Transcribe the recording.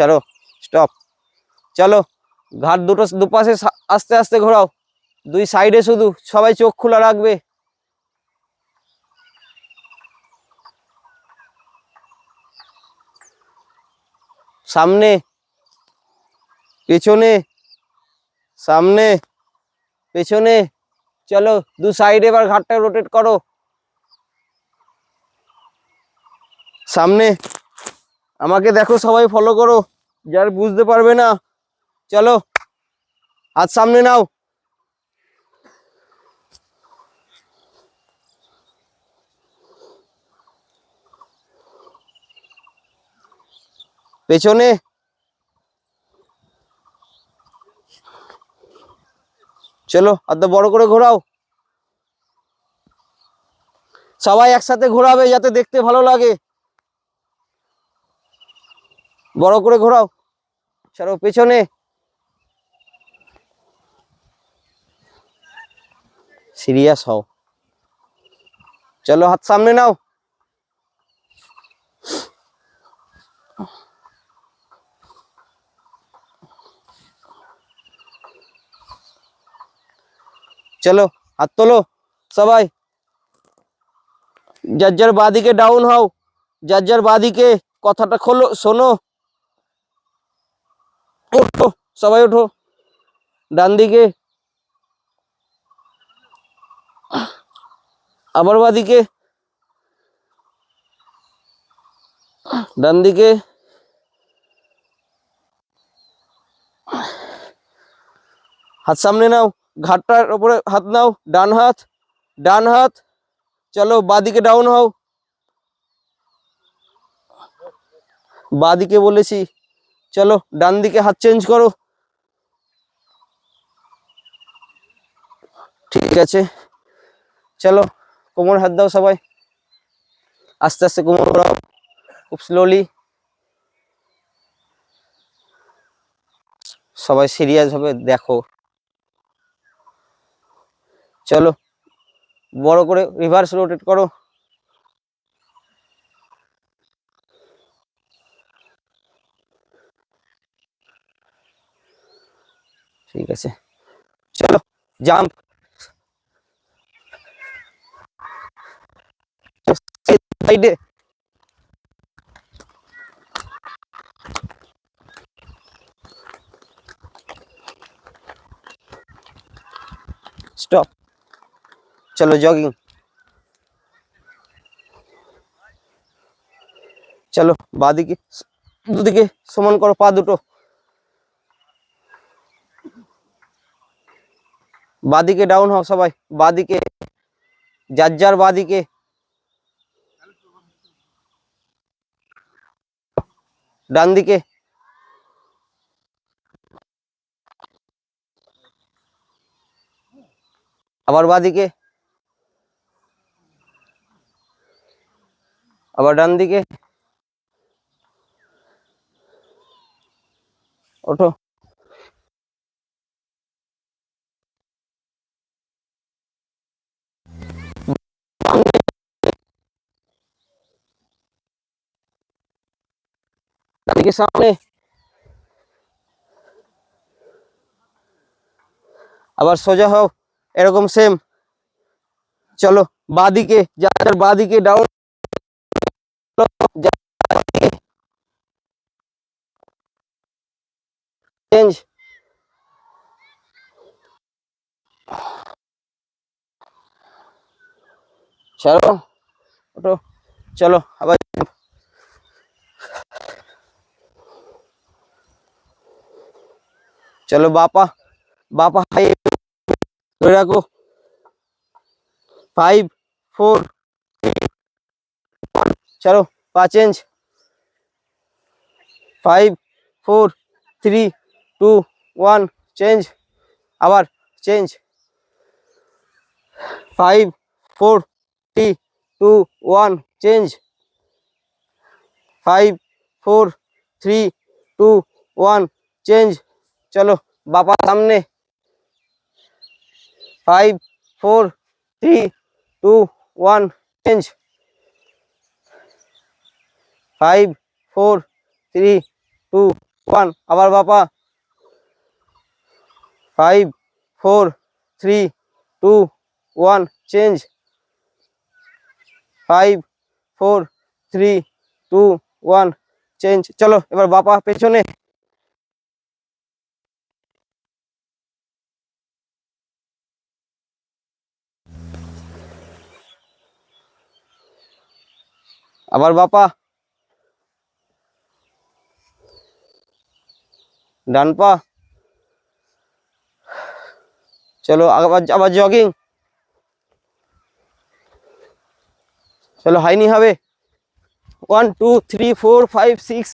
চলো স্টপ চলো, ঘাট দুটো দুপাশে আস্তে আস্তে ঘোরাও। দুই সাইডে শুধু, সবাই চোখ খোলা রাখবে। সামনে, পেছনে সামনে, পেছনে। চলো, দু সাইডে এবার ঘাটটা রোটেট করো। সামনে আমাকে দেখো, সবাই ফলো করো। যার বুঝতে পারবে না, চলো, হাত সামনে নাও। পেছনে। চলো, হাতটা বড় করে ঘোরাও। সবাই একসাথে ঘোরাবে যাতে দেখতে ভালো লাগে। বড় করে ঘোরাও। চলো পেছনে। সিরিয়াস হও। চলো, হাত সামনে নাও। চলো, হাত তোলো, সবাই। যার যার বাদিকে ডাউন হও, যার যার বাদিকে কথাটা খোলো, শোনো। ওঠো সবাই ওঠো ডান দিকে আবার বাদিকে ডান দিকে হাত সামনে নাও ঘাটটার উপরে হাত নাও ডান হাত ডান হাত চলো বাদিকে ডাউন হও বাদিকে বলেছি চলো, ডান দিকে হাত চেঞ্জ করো। ঠিক আছে। চলো, কোমর হাত দাও সবাই। আস্তে আস্তে কোমর ঘোরাও, খুব স্লোলি সবাই সিরিয়াস হবে, দেখো। চলো, বড় করে রিভার্স রোটেট করো। ঠিক আছে। চলো জাম্প সাইডে স্টপ চলো জগিং চলো, বাদিকে, দুদিকে, সমান করো, পা দুটো। বাদিকে ডাউন হও সবাই বাদিকে যার যার বাদিকে ডান দিকে আবার বাদিকে আবার ডান দিকে ওঠো ডানদিকে সামনে আবার সোজা হও এরকম সেম চলো বাদিকে যার বাদিকে ডাউন চেঞ্জ চলো ওটো চলো আবার চলো বাপা বাপা হাই ধরে রাখো ফাইভ ফোর চলো পা change five four three two one change আবার change five four three two one change five four three two one change চলো বাপা সামনে। Five four three two one change five four three two one আবার বাপা five four three two one change five four three two one change চলো, এবার বাপা পেছনে। আবার বাপা। ডান পা চলো আবার আবার জগিং চলো হাইনি হবে। One two three four five six